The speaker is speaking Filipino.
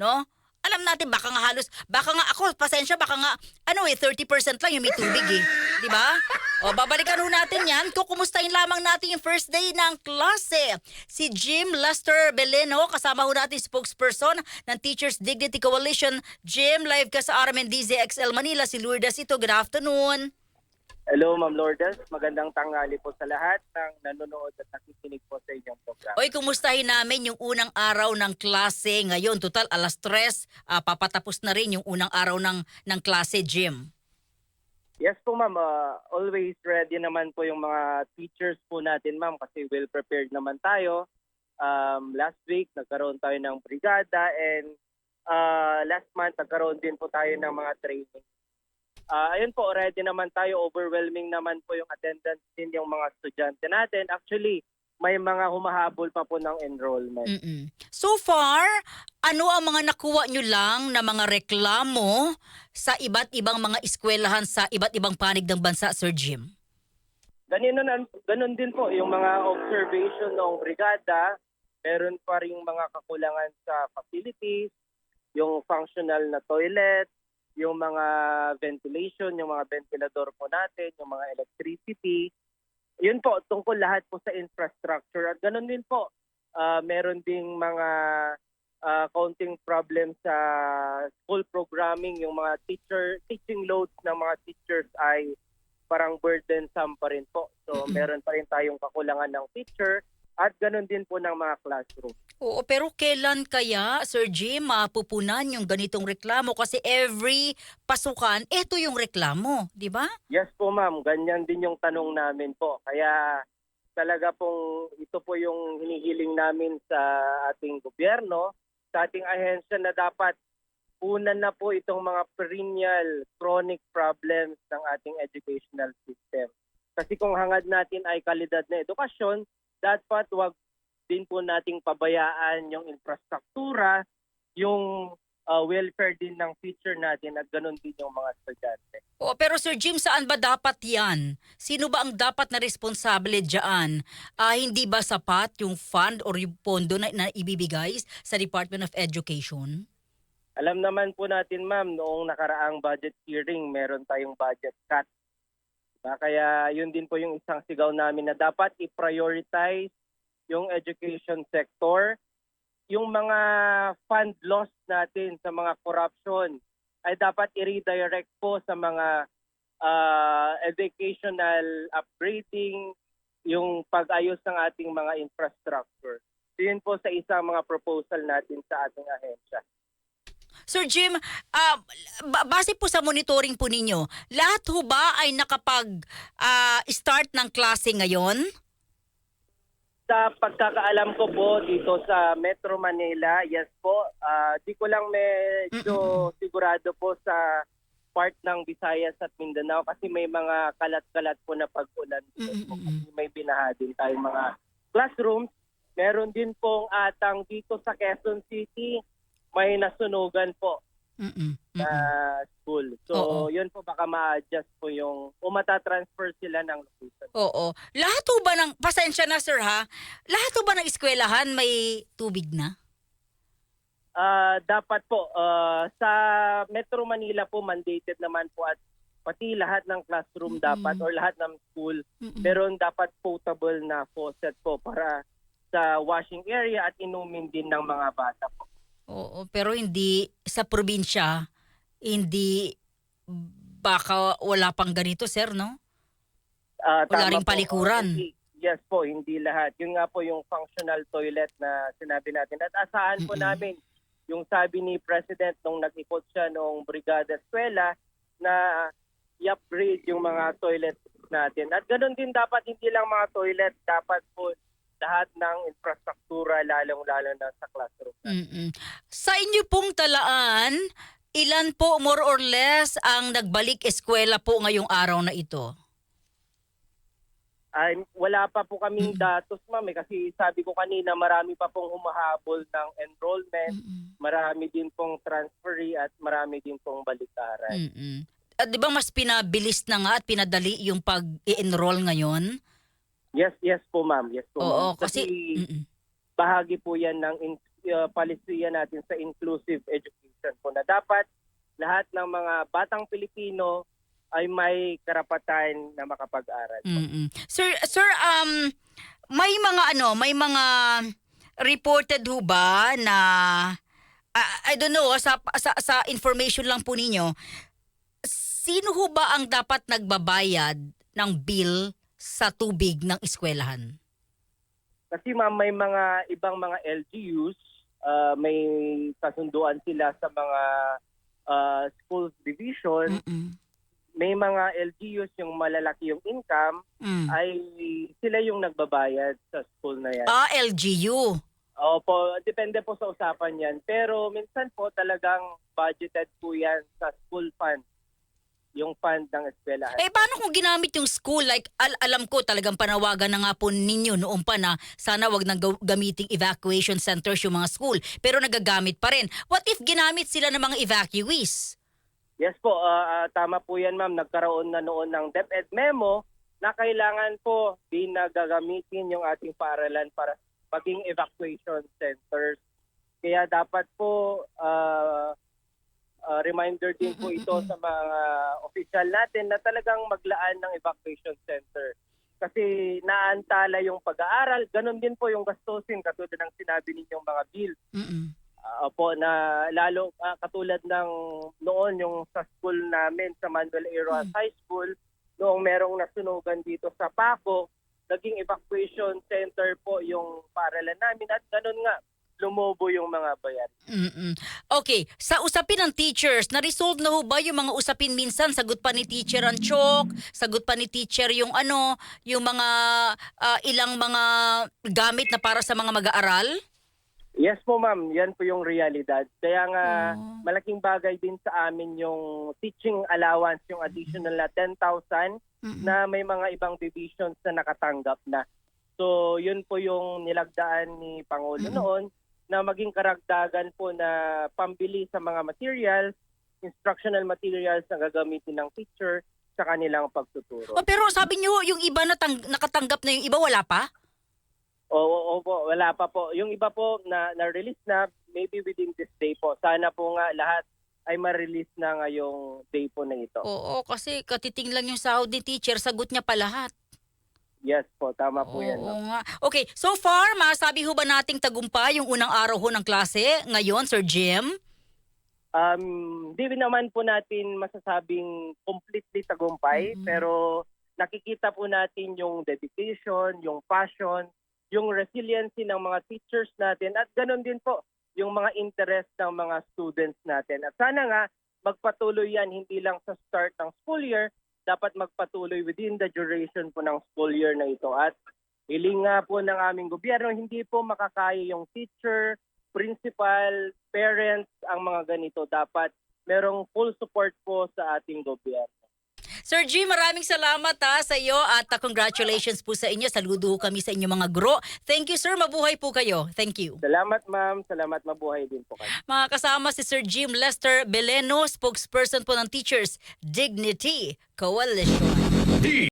no? Alam natin baka nga halos baka nga ako pasensya baka nga ano eh 30% lang yung may tubig eh, 'di ba? O babalikan ho natin 'yan. Kukumustahin lamang natin yung first day ng klase. Si Jim Lester Beleno kasama ho natin spokesperson ng Teachers Dignity Coalition. Jim, live ka sa RMNDZ XL Manila si Lourdes ito. Good afternoon. Hello, Ma'am Lourdes. Magandang tanghali po sa lahat ng nanonood at nakikinig po sa inyong program. Oy, kumustahin namin yung unang araw ng klase ngayon. Total alas 3, ah, papatapos na rin yung unang araw ng ng klase, Jim. Yes po, Ma'am. Uh, always ready naman po yung mga teachers po natin, Ma'am, kasi well prepared naman tayo. Um, last week, nagkaroon tayo ng brigada and uh, last month, nagkaroon din po tayo ng mga training. Uh, ayun po, ready naman tayo. Overwhelming naman po yung attendance din yung mga estudyante natin. Actually, may mga humahabol pa po ng enrollment. Mm-mm. So far, ano ang mga nakuha nyo lang na mga reklamo sa iba't ibang mga eskwelahan sa iba't ibang panig ng bansa, Sir Jim? Ganun, ganun din po yung mga observation ng brigada. Meron pa rin mga kakulangan sa facilities, yung functional na toilet, yung mga ventilation, yung mga ventilador po natin, yung mga electricity. Yun po, tungkol lahat po sa infrastructure. At ganun din po, ah, meron ding mga ah, counting problem sa school programming. Yung mga teacher teaching loads ng mga teachers ay parang burdensome pa rin po. So meron pa rin tayong kakulangan ng teacher at ganun din po ng mga classroom. Oo, pero kailan kaya, Sir Jim, mapupunan yung ganitong reklamo? Kasi every pasukan, eto yung reklamo, di ba? Yes po ma'am, ganyan din yung tanong namin po. Kaya talaga pong ito po yung hinihiling namin sa ating gobyerno, sa ating ahensya na dapat unan na po itong mga perennial chronic problems ng ating educational system. Kasi kung hangad natin ay kalidad na edukasyon, dapat wag din po nating pabayaan yung infrastruktura, yung uh, welfare din ng future natin at ganun din yung mga estudyante. Oo, pero Sir Jim, saan ba dapat yan? Sino ba ang dapat na responsable dyan? Ah, hindi ba sapat yung fund or yung pondo na, na ibibigay sa Department of Education? Alam naman po natin ma'am, noong nakaraang budget hearing, meron tayong budget cut. Diba? Kaya yun din po yung isang sigaw namin na dapat i-prioritize yung education sector. Yung mga fund loss natin sa mga corruption ay dapat i-redirect po sa mga ah, educational upgrading, yung pag-ayos ng ating mga infrastructure. So yun po sa isang mga proposal natin sa ating ahensya. Sir Jim, ah, ba- base po sa monitoring po ninyo, lahat ho ba ay nakapag-start ng klase ngayon? Sa pagkakaalam ko po dito sa Metro Manila, yes po. Ah, di ko lang medyo sigurado po sa part ng Visayas at Mindanao kasi may mga kalat-kalat po na pag-ulan po. Kasi may binahadin tayong mga classrooms. Meron din pong atang dito sa Quezon City, may nasunugan po Mm-mm. na school. So, Oo. yun po baka ma-adjust po yung, o matatransfer sila ng location. Oo. Lahat ho ba ng, pasensya na sir ha, lahat ho ba ng eskwelahan may tubig na? Ah, dapat po ah, sa Metro Manila po mandated naman po at pati lahat ng classroom Mm-mm. dapat or lahat ng school Mm-mm. meron dapat potable na faucet po para sa washing area at inumin din ng mga bata po. Oo, pero hindi sa probinsya, hindi baka wala pang ganito sir, no? Ah, Wala ring po. palikuran. Hindi- yes po, hindi lahat. Yun nga po yung functional toilet na sinabi natin. At asahan po Mm-mm. namin yung sabi ni President nung nag-ikot siya nung Brigada Eskwela na i-upgrade yung mga toilet natin. At ganun din dapat hindi lang mga toilet, dapat po lahat ng infrastruktura lalong-lalo na sa classroom. Mm-mm. Sa inyo pong talaan, ilan po more or less ang nagbalik eskwela po ngayong araw na ito? Ay, wala pa po kaming datos, ma'am. eh, kasi sabi ko kanina, marami pa pong humahabol ng enrollment. Mm-mm. marami din pong transferee at marami din pong balitaran. Mm-mm. At di ba mas pinabilis na nga at pinadali yung pag-i-enroll ngayon? Yes, yes po ma'am. Yes po Oo, ma'am. kasi... Mm-mm. bahagi po yan ng in- uh, palisiya natin sa inclusive education po na dapat lahat ng mga batang Pilipino ay may karapatan na makapag-aral. Mm-mm. Sir, sir, um, may mga ano, may mga reported ho ba na ah, I don't know, sa, sa sa information lang po ninyo, sino ho ba ang dapat nagbabayad ng bill sa tubig ng eskwelahan? Kasi ma'am, may mga ibang mga LGUs, uh, may kasunduan sila sa mga uh, schools division. Mm-mm. May mga LGUs yung malalaki yung income, Mm. ay sila yung nagbabayad sa school na yan. Ah, LGU. Opo, depende po sa usapan yan. Pero minsan po talagang budgeted po yan sa school fund. Yung fund ng eskwelahan. Eh paano kung ginamit yung school like al- alam ko talagang panawagan na nga po ninyo noon pa na sana wag nang gamiting evacuation centers yung mga school pero nagagamit pa rin. What if ginamit sila ng mga evacuees? Yes po, ah, ah, tama po yan ma'am. Nagkaroon na noon ng DepEd memo na kailangan po di na gagamitin yung ating paaralan para maging evacuation centers. Kaya dapat po ah, ah, reminder din po ito sa mga official natin na talagang maglaan ng evacuation center. Kasi naantala yung pag-aaral, ganun din po yung gastusin katulad ng sinabi ninyong mga bill. Mm-mm. Ah, Opo, na lalo ah, katulad ng noon yung sa school namin sa Manuel A. Rojas High School, noong merong nasunugan dito sa Paco, naging evacuation center po yung paaralan namin at ganun nga, lumobo yung mga bayan. Mm-mm. Okay, sa usapin ng teachers, na-resolve na ho ba yung mga usapin minsan? Sagot pa ni teacher ang chalk, sagot pa ni teacher yung ano, yung mga ah, ilang mga gamit na para sa mga mag-aaral? Yes po ma'am, yan po yung realidad. Kaya nga Oh. malaking bagay din sa amin yung teaching allowance, yung additional na 10,000 Mm-mm. na may mga ibang divisions na nakatanggap na. So, yun po yung nilagdaan ni Pangulo Mm-mm. noon na maging karagdagan po na pambili sa mga materials, instructional materials na gagamitin ng teacher sa kanilang pagtuturo. Oh, pero sabi niyo yung iba natang- nakatanggap na yung iba wala pa? Oo, oo po, wala pa po. Yung iba po na na-release na maybe within this day po. Sana po nga lahat ay ma-release na ngayong day po na ito. Oo, kasi katiting lang yung sahod ni teacher, sagot niya pa lahat. Yes po, tama po yan. Oo nga. Okay, so far, masabi ho ba nating tagumpay yung unang araw ho ng klase ngayon, Sir Jim? Um, di naman po natin masasabing completely tagumpay, Mhm. pero nakikita po natin yung dedication, yung passion, yung resiliency ng mga teachers natin at ganun din po yung mga interest ng mga students natin. At sana nga magpatuloy yan hindi lang sa start ng school year, dapat magpatuloy within the duration po ng school year na ito. At hiling nga po ng aming gobyerno, hindi po makakaya yung teacher, principal, parents, ang mga ganito. Dapat merong full support po sa ating gobyerno. Sir Jim, maraming salamat ha sa iyo at uh, congratulations po sa inyo. Saludo kami sa inyo mga guro. Thank you sir, mabuhay po kayo. Thank you. Salamat ma'am, salamat mabuhay din po kayo. Mga kasama si Sir Jim Lester Beleno, spokesperson po ng Teachers Dignity Coalition.